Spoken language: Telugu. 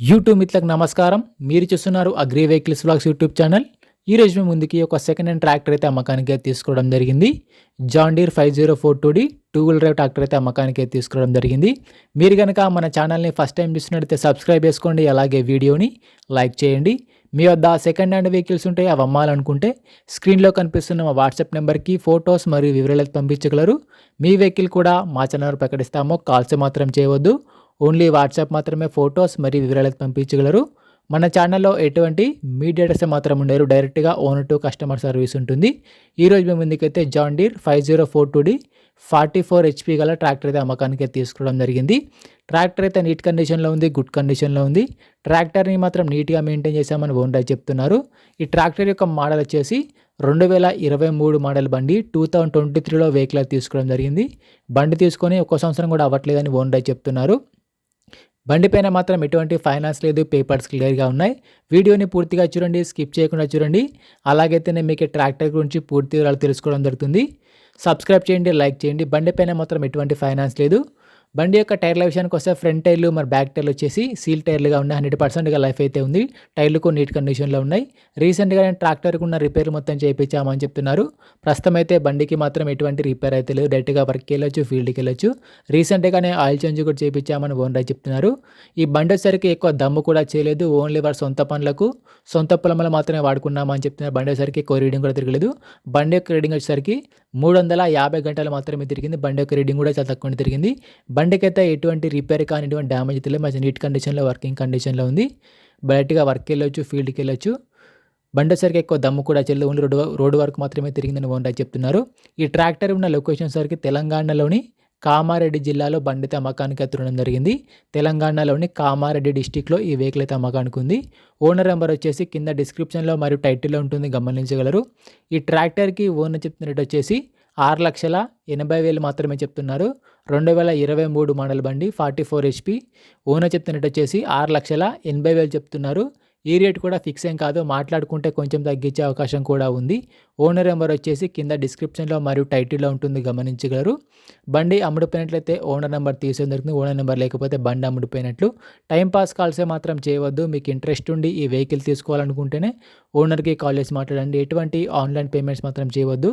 యూట్యూబ్ మిత్రులకు నమస్కారం. మీరు చూస్తున్నారు agri vehicles blogs YouTube channel. ఈ రోజు మేము ముందుకి ఒక సెకండ్ హ్యాండ్ ట్రాక్టర్ అయితే అమ్మకానికి తీసుకోవడం జరిగింది. John Deere five zero four two D two wheel drive tractor అయితే అమ్మకానికి తీసుకోవడం జరిగింది. మీరు కనుక మన ఛానల్ని ఫస్ట్ టైం చూసినట్టయితే సబ్స్క్రైబ్ చేసుకోండి అలాగే వీడియోని లైక్ చేయండి. మీ వద్ద సెకండ్ హ్యాండ్ వెహికల్స్ ఉంటే అవి అమ్మాలనుకుంటే స్క్రీన్లో కనిపిస్తున్న మా వాట్సాప్ నెంబర్కి ఫొటోస్ మరియు వివరాలు పంపించగలరు. మీ వెహికల్ కూడా మా ఛానల్ ప్రకటిస్తాము కాల్స్ మాత్రం చేయవద్దు. ఓన్లీ వాట్సాప్ మాత్రమే ఫొటోస్ మరియు వివరాలు పంపించగలరు. మన ఛానల్లో ఎటువంటి మీడియేటర్స్ మాత్రం ఉండరు. డైరెక్ట్గా ఓనర్ టు కస్టమర్ సర్వీస్ ఉంటుంది. ఈరోజు మేము ముందుకైతే John Deere five zero four two D forty four HP గల ట్రాక్టర్ అయితే అమ్మకానికి తీసుకోవడం జరిగింది. ట్రాక్టర్ అయితే నీట్ కండిషన్లో ఉంది గుడ్ కండిషన్లో ఉంది. ట్రాక్టర్ని మాత్రం నీట్గా మెయింటైన్ చేశామని ఓనర్ చెప్తున్నారు. ఈ ట్రాక్టర్ యొక్క మోడల్ వచ్చేసి రెండు వేల ఇరవై మూడు మోడల్ బండి టూ థౌజండ్ ట్వంటీ త్రీలో వెహికల్ తీసుకోవడం జరిగింది. బండి తీసుకొని ఒక సంవత్సరం కూడా అవ్వట్లేదని ఓనర్ చెప్తున్నారు. బండి పైన మాత్రం ఎటువంటి ఫైనాన్స్ లేదు పేపర్స్ క్లియర్గా ఉన్నాయి. వీడియోని పూర్తిగా చూడండి స్కిప్ చేయకుండా చూడండి. అలాగైతేనే మీకు ట్రాక్టర్ గురించి పూర్తి వివరాలు తెలుసుకోవడం జరుగుతుంది. సబ్స్క్రైబ్ చేయండి లైక్ చేయండి. బండి పైన మాత్రం ఎటువంటి ఫైనాన్స్ లేదు. బండి యొక్క టైర్ల విషయానికి వస్తే ఫ్రంట్ టైర్లు మరి బ్యాక్ టైర్లు వచ్చేసి సీల్ టైర్లుగా ఉన్నాయి హండ్రెడ్ పర్సెంట్గా లైఫ్ అయితే ఉంది. టైర్లు కూడా నీట్ కండిషన్లో ఉన్నాయి. రీసెంట్గా నేను ట్రాక్టర్కి ఉన్న రిపేర్ మొత్తం చేయించామని చెప్తున్నారు. ప్రస్తుతం అయితే బండికి మాత్రం ఎటువంటి రిపేర్ అయితే లేదు. డైరెక్ట్గా వర్క్కి వెళ్ళొచ్చు ఫీల్డ్కి వెళ్ళొచ్చు. రీసెంట్గా నేను ఆయిల్ చేంజ్ కూడా చేయించామని ఓనర్ చెప్తున్నారు. ఈ బండి వచ్చేసరికి ఎక్కువ దమ్ము కూడా చేయలేదు. ఓన్లీ వారి సొంత పనులకు సొంత పొలంలో మాత్రమే వాడుకున్నామని చెప్తున్నారు. బండి వచ్చేసరికి ఎక్కువ రీడింగ్ కూడా తిరగలేదు. బండి యొక్క రీడింగ్ వచ్చేసరికి మూడు వందల యాభై గంటలు మాత్రమే తిరిగింది. బండి యొక్క రీడింగ్ కూడా చాలా తక్కువ తిరిగింది. బండి బండికి అయితే ఎటువంటి రిపేర్ కానీ ఎటువంటి డ్యామేజ్ తెలియదు మంచి నీట్ కండిషన్లో వర్కింగ్ కండిషన్లో ఉంది. బయటగా వర్క్ వెళ్ళొచ్చు ఫీల్డ్కి వెళ్ళొచ్చు. బండి వచ్చరికి ఎక్కువ దమ్ము కూడా చెల్లి ఓన్లీ రోడ్డు రోడ్డు వరకు మాత్రమే తిరిగిందని ఓనర్ చెప్తున్నారు. ఈ ట్రాక్టర్ ఉన్న లొకేషన్ సరికి తెలంగాణలోని కామారెడ్డి జిల్లాలో బండితో అమ్మకానికి ఎత్తడం జరిగింది. తెలంగాణలోని కామారెడ్డి డిస్టిక్లో ఈ వెహికల్ అయితే అమ్మకానికి ఉంది. ఓనర్ నెంబర్ వచ్చేసి కింద డిస్క్రిప్షన్లో మరియు టైటిల్లో ఉంటుంది గమనించగలరు. ఈ ట్రాక్టర్కి ఓనర్ చెప్తున్న రేట్ వచ్చేసి ఆరు లక్షల ఎనభై వేలు మాత్రమే చెప్తున్నారు. రెండు వేల ఇరవై మూడు మోడల్ బండి ఫార్టీ ఫోర్ హెచ్పి ఓనర్ చెప్తున్నట్టు వచ్చేసి ఆరు లక్షల ఎనభై వేలు చెప్తున్నారు. ఈ రేట్ కూడా ఫిక్స్ ఏం కాదు. మాట్లాడుకుంటే కొంచెం తగ్గించే అవకాశం కూడా ఉంది. ఓనర్ నెంబర్ వచ్చేసి కింద డిస్క్రిప్షన్లో మరియు టైటిల్లో ఉంటుంది. గమనించగలరు. బండి అమ్ముడిపోయినట్లయితే ఓనర్ నెంబర్ తీసేది దొరుకుతుంది ఓనర్ నెంబర్ లేకపోతే బండి అమ్ముడిపోయినట్లు. టైం పాస్ కాల్సే మాత్రం చేయవద్దు. మీకు ఇంట్రెస్ట్ ఉండి ఈ వెహికల్ తీసుకోవాలనుకుంటేనే ఓనర్కి కాల్ చేసి మాట్లాడండి. ఎటువంటి ఆన్లైన్ పేమెంట్స్ మాత్రం చేయవద్దు.